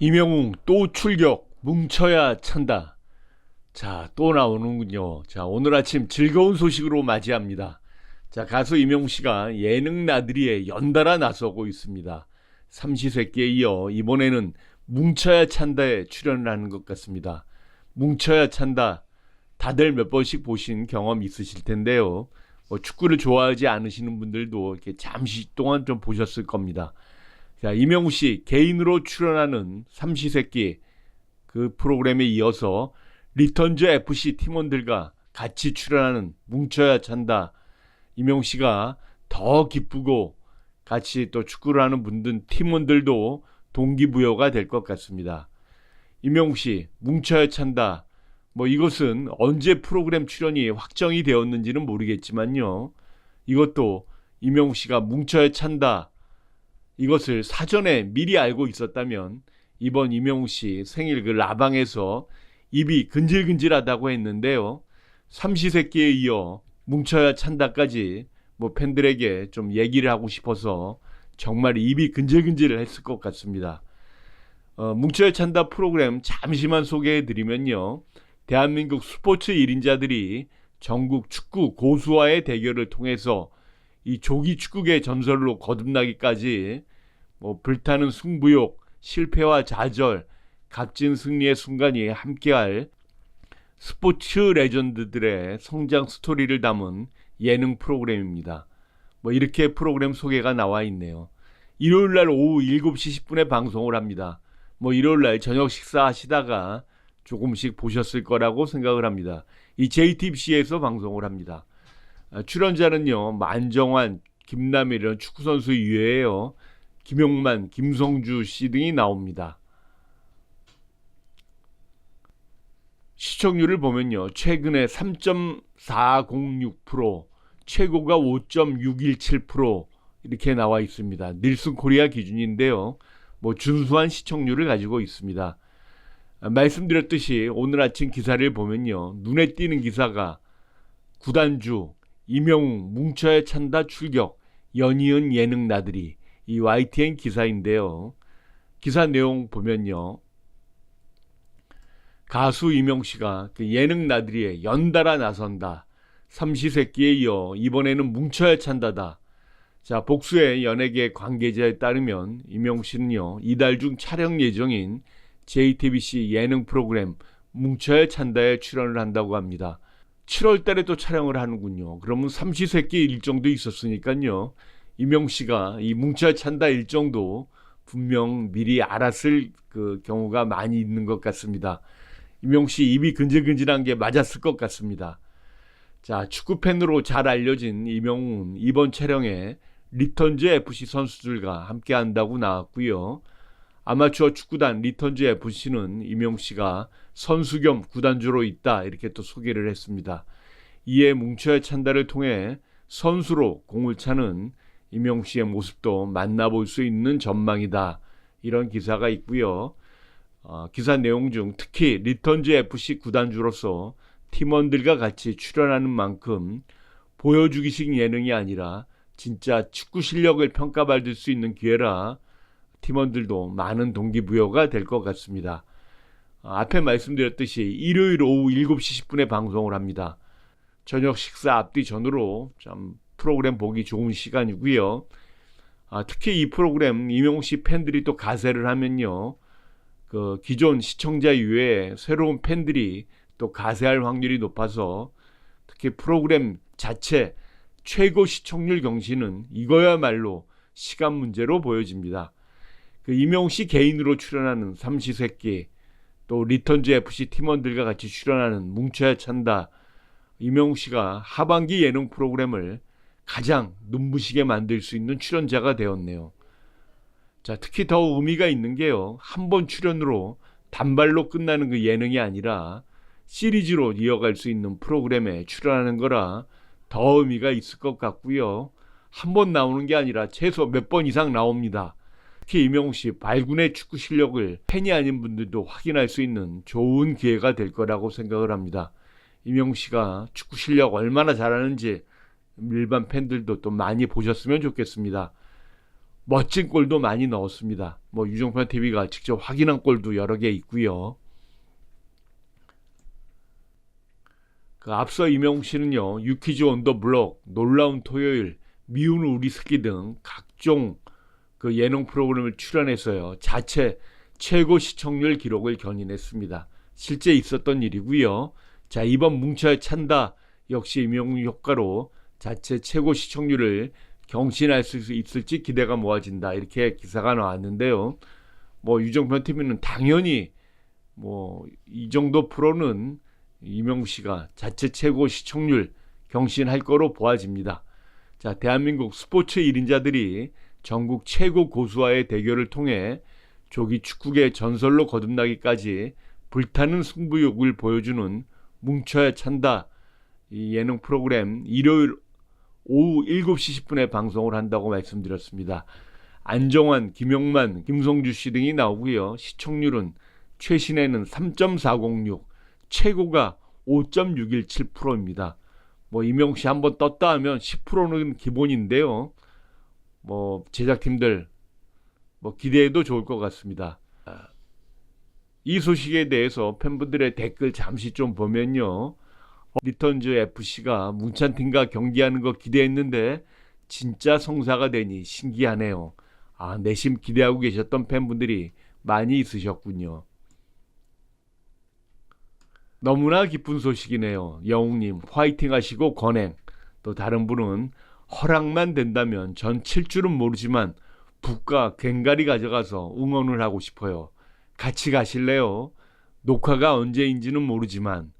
이명웅 또 출격 뭉쳐야 찬다. 자, 또 나오는군요. 자, 오늘 아침 즐거운 소식으로 맞이합니다. 자, 가수 이명웅 씨가 예능 나들이에 연달아 나서고 있습니다. 삼시세끼에 이어 이번에는 뭉쳐야 찬다에 출연을 하는 것 같습니다. 뭉쳐야 찬다. 다들 몇 번씩 보신 경험 있으실 텐데요. 뭐 축구를 좋아하지 않으시는 분들도 이렇게 잠시 동안 좀 보셨을 겁니다. 자, 이명우 씨 개인으로 출연하는 삼시세끼 그 프로그램에 이어서 리턴즈 FC 팀원들과 같이 출연하는 뭉쳐야 찬다. 이명우 씨가 더 기쁘고 같이 또 축구를 하는 분들 팀원들도 동기부여가 될 것 같습니다. 이명우 씨 뭉쳐야 찬다. 뭐 이것은 언제 프로그램 출연이 확정이 되었는지는 모르겠지만요. 이것도 이명우 씨가 뭉쳐야 찬다. 이것을 사전에 미리 알고 있었다면 이번 이명우 씨 생일 그 라방에서 입이 근질근질하다고 했는데요. 삼시세끼에 이어 뭉쳐야 찬다까지 뭐 팬들에게 좀 얘기를 하고 싶어서 정말 입이 근질근질 했을 것 같습니다. 어, 뭉쳐야 찬다 프로그램 잠시만 소개해 드리면요. 대한민국 스포츠 1인자들이 전국 축구 고수와의 대결을 통해서 이 조기 축구계 전설로 거듭나기까지 뭐 불타는 승부욕, 실패와 좌절, 값진 승리의 순간이 함께할 스포츠 레전드들의 성장 스토리를 담은 예능 프로그램입니다. 뭐 이렇게 프로그램 소개가 나와 있네요. 일요일 날 오후 7시 10분에 방송을 합니다. 뭐 일요일 날 저녁 식사하시다가 조금씩 보셨을 거라고 생각을 합니다. 이 JTBC에서 방송을 합니다. 아, 출연자는요, 만정환, 김남일 이런 축구 선수 이외에요, 김용만, 김성주 씨 등이 나옵니다. 시청률을 보면요, 최근에 3.406%, 최고가 5.617% 이렇게 나와 있습니다. 닐슨 코리아 기준인데요. 뭐 준수한 시청률을 가지고 있습니다. 말씀드렸듯이 오늘 아침 기사를 보면요. 눈에 띄는 기사가 구단주 이명웅 뭉쳐야 찬다 출격 연이은 예능 나들이 이 YTN 기사인데요. 기사 내용 보면요. 가수 이명 씨가 그 예능 나들이에 연달아 나선다. 삼시세끼에 이어 이번에는 뭉쳐야 찬다다. 자, 복수의 연예계 관계자에 따르면 이명 씨는요. 이달 중 촬영 예정인 JTBC 예능 프로그램 뭉쳐야 찬다에 출연을 한다고 합니다. 7월 달에 또 촬영을 하는군요. 그러면 삼시세끼 일정도 있었으니까요. 이명 씨가 이 뭉쳐야 찬다 일정도 분명 미리 알았을 그 경우가 많이 있는 것 같습니다. 이명 씨 입이 근질근질한 게 맞았을 것 같습니다. 자, 축구 팬으로 잘 알려진 이명훈 이번 촬영에 리턴즈 FC 선수들과 함께 한다고 나왔고요. 아마추어 축구단 리턴즈 FC는 이명 씨가 선수 겸 구단주로 있다 이렇게 또 소개를 했습니다. 이에 뭉쳐야 찬다를 통해 선수로 공을 차는 이명 씨의 모습도 만나볼 수 있는 전망이다. 이런 기사가 있고요. 어, 기사 내용 중 특히 리턴즈 FC 구단주로서 팀원들과 같이 출연하는 만큼 보여주기식 예능이 아니라 진짜 축구 실력을 평가받을 수 있는 기회라 팀원들도 많은 동기부여가 될 것 같습니다. 어, 앞에 말씀드렸듯이 일요일 오후 7시 10분에 방송을 합니다. 저녁 식사 앞뒤 전으로 참 프로그램 보기 좋은 시간이고요. 아, 특히 이 프로그램 이명웅 씨 팬들이 또 가세를 하면요. 그 기존 시청자 이외에 새로운 팬들이 또 가세할 확률이 높아서 특히 프로그램 자체 최고 시청률 경신은 이거야말로 시간 문제로 보여집니다. 그 이명웅 씨 개인으로 출연하는 삼시세끼 또 리턴즈 FC 팀원들과 같이 출연하는 뭉쳐야 찬다 이명웅 씨가 하반기 예능 프로그램을 가장 눈부시게 만들 수 있는 출연자가 되었네요. 자, 특히 더 의미가 있는 게요. 한 번 출연으로 단발로 끝나는 그 예능이 아니라 시리즈로 이어갈 수 있는 프로그램에 출연하는 거라 더 의미가 있을 것 같고요. 한 번 나오는 게 아니라 최소 몇 번 이상 나옵니다. 특히 이명웅 씨 발군의 축구 실력을 팬이 아닌 분들도 확인할 수 있는 좋은 기회가 될 거라고 생각을 합니다. 이명웅 씨가 축구 실력 얼마나 잘하는지 일반 팬들도 또 많이 보셨으면 좋겠습니다. 멋진 골도 많이 넣었습니다. 뭐 유종편 TV가 직접 확인한 골도 여러 개 있고요. 그 앞서 이명웅 씨는요, 유키즈 온 더 블록, 놀라운 토요일, 미운 우리 스키 등 각종 그 예능 프로그램을 출연해서요, 자체 최고 시청률 기록을 견인했습니다. 실제 있었던 일이고요. 자, 이번 뭉쳐야 찬다 역시 이명웅 효과로 자체 최고 시청률을 경신할 수 있을지 기대가 모아진다. 이렇게 기사가 나왔는데요. 뭐 유정편 TV는 당연히 뭐 이 정도 프로는 이명웅 씨가 자체 최고 시청률 경신할 거로 보아집니다. 자, 대한민국 스포츠 1인자들이 전국 최고 고수와의 대결을 통해 조기 축구계 전설로 거듭나기까지 불타는 승부욕을 보여주는 뭉쳐야 찬다 이 예능 프로그램 일요일 오후 7시 10분에 방송을 한다고 말씀드렸습니다. 안정환, 김용만, 김성주 씨 등이 나오고요. 시청률은 최신에는 3.406, 최고가 5.617%입니다. 뭐 이명 씨 한번 떴다 하면 10%는 기본인데요. 뭐 제작팀들 뭐 기대해도 좋을 것 같습니다. 아, 이 소식에 대해서 팬분들의 댓글 잠시 좀 보면요. 리턴즈 FC가 문찬팀과 경기하는 거 기대했는데 진짜 성사가 되니 신기하네요. 아, 내심 기대하고 계셨던 팬분들이 많이 있으셨군요. 너무나 기쁜 소식이네요. 영웅님 화이팅 하시고 건행. 또 다른 분은 허락만 된다면 전 칠 줄은 모르지만 북과 괭가리 가져가서 응원을 하고 싶어요. 같이 가실래요? 녹화가 언제인지는 모르지만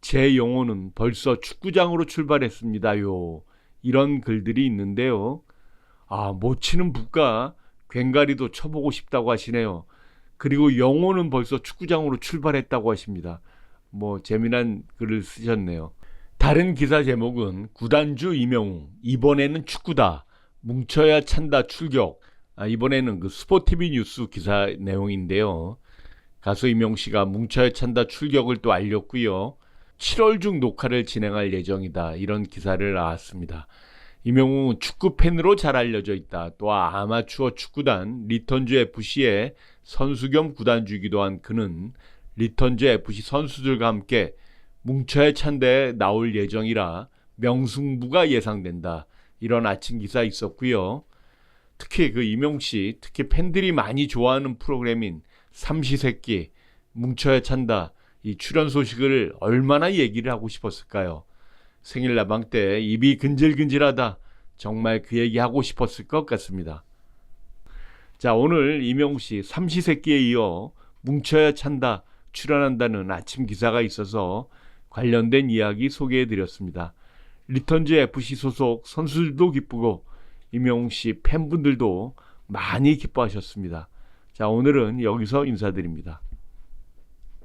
제 영혼은 벌써 축구장으로 출발했습니다요. 이런 글들이 있는데요. 아, 못 치는 북과 괭가리도 쳐보고 싶다고 하시네요. 그리고 영혼은 벌써 축구장으로 출발했다고 하십니다. 뭐 재미난 글을 쓰셨네요. 다른 기사 제목은 구단주 이명웅 이번에는 축구다 뭉쳐야 찬다 출격 아, 이번에는 그 스포티비 뉴스 기사 내용인데요. 가수 이명 씨가 뭉쳐야 찬다 출격을 또 알렸고요. 7월 중 녹화를 진행할 예정이다 이런 기사를 나왔습니다. 이명웅은 축구 팬으로 잘 알려져 있다. 또 아마추어 축구단 리턴즈 FC의 선수 겸 구단주이기도 한 그는 리턴즈 FC 선수들과 함께 뭉쳐야 찬대에 나올 예정이라 명승부가 예상된다. 이런 아침 기사 있었고요. 특히 그 이명 씨, 특히 팬들이 많이 좋아하는 프로그램인 삼시세끼 뭉쳐야 찬다. 이 출연 소식을 얼마나 얘기를 하고 싶었을까요? 생일 라방 때 입이 근질근질하다. 정말 그 얘기 하고 싶었을 것 같습니다. 자, 오늘 이명우 씨 삼시세끼에 이어 뭉쳐야 찬다 출연한다는 아침 기사가 있어서 관련된 이야기 소개해 드렸습니다. 리턴즈 FC 소속 선수들도 기쁘고 이명웅 씨 팬분들도 많이 기뻐하셨습니다. 자, 오늘은 여기서 인사드립니다.